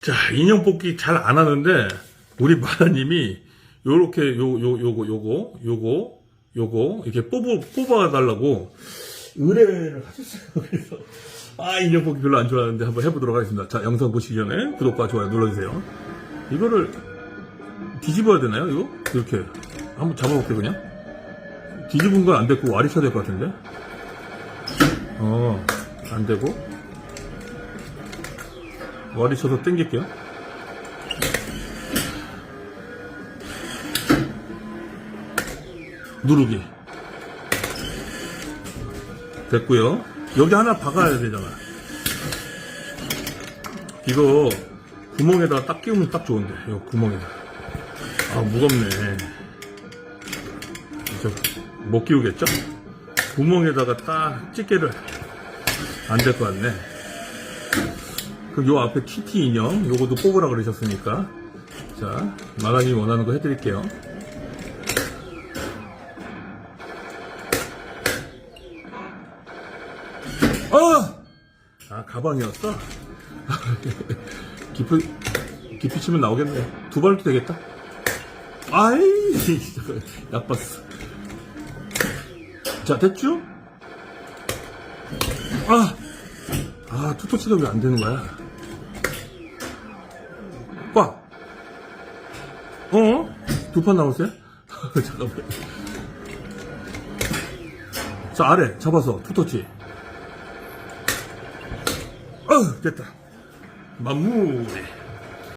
자, 인형 뽑기 잘 안 하는데, 우리 마다님이, 요렇게, 요, 요, 요거, 요거, 요거, 요거, 이렇게 뽑아, 뽑아달라고, 의뢰를 하셨어요. 그래서, 아, 인형 뽑기 별로 안 좋아하는데 한번 해보도록 하겠습니다. 자, 영상 보시기 전에 구독과 좋아요 눌러주세요. 이거를 뒤집어야 되나요, 이거? 이렇게. 한번 잡아볼게요, 그냥. 뒤집은 건 안 됐고, 와리 쳐야 될 것 같은데? 어, 안 되고. 와리 쳐서 당길게요. 누르기. 됐고요. 여기 하나 박아야 되잖아. 이거 구멍에다 딱 끼우면 딱 좋은데. 이거 구멍에다. 아 무겁네. 저, 못 끼우겠죠? 구멍에다가 딱 집게를 안 될 것 같네. 그럼 요 앞에 키티 인형 요것도 뽑으라 그러셨으니까 자 마가님이 원하는 거 해드릴게요 어! 아 가방이었어? 깊이 깊이 치면 나오겠네 두 발도 되겠다 아이 나빴어 자 됐죠? 아 아, 투터치가 왜 안 되는 거야? 꽉! 어? 두 판 나오세요? 잠깐만. 자, 아래 잡아서 투터치. 어, 됐다. 마무리.